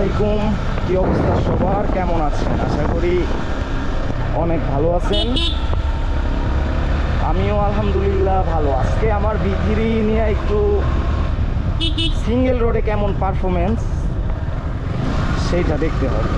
আলাইকুম। কি অবস্থা সবার? কেমন আছেন? আশা করি অনেক ভালো আছেন। আমিও আলহামদুলিল্লাহ ভালো। আজকে আমার বিক্রি নিয়ে একটু সিঙ্গেল রোডে কেমন পারফরমেন্স সেইটা দেখতে হবে।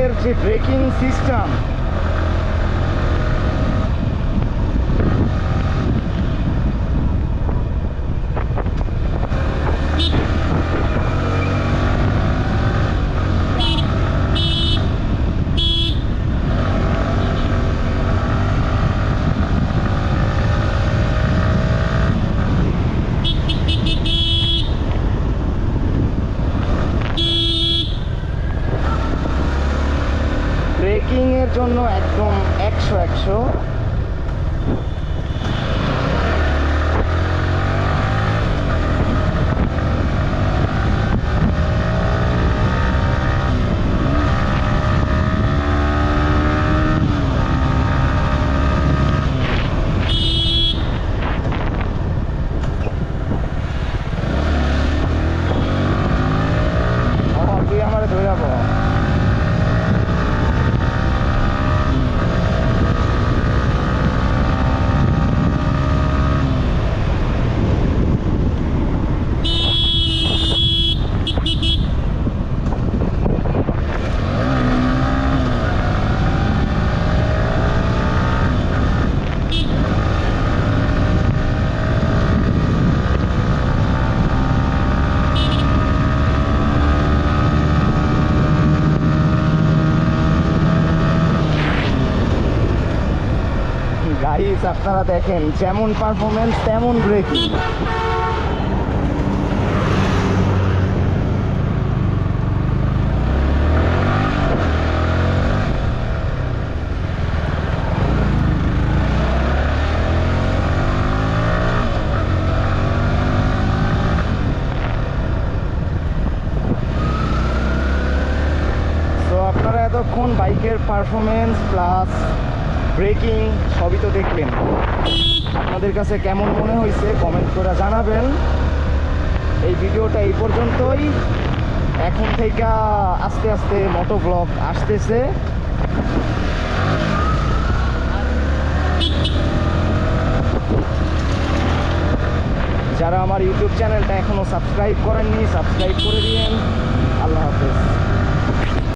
বাইকের যে ব্রেকিং সিস্টেম জন্য একদম একশো একশো গাইস আপনারা দেখেন যেমন পারফরমেন্স তেমন ব্রেকিং এতক্ষণ বাইকের পারফরমেন্স প্লাস ব্রেকিং, সবই তো দেখলেন। আপনাদের কাছে কেমন মনে হয়েছে কমেন্ট করে জানাবেন। এই ভিডিওটা এই পর্যন্তই। এখন থেকে আস্তে আস্তে মোটো ব্লগ আসতেছে। যারা আমার ইউটিউব চ্যানেলটা এখনও সাবস্ক্রাইব করেননি, সাবস্ক্রাইব করে দিন আল্লাহ হাফেজ।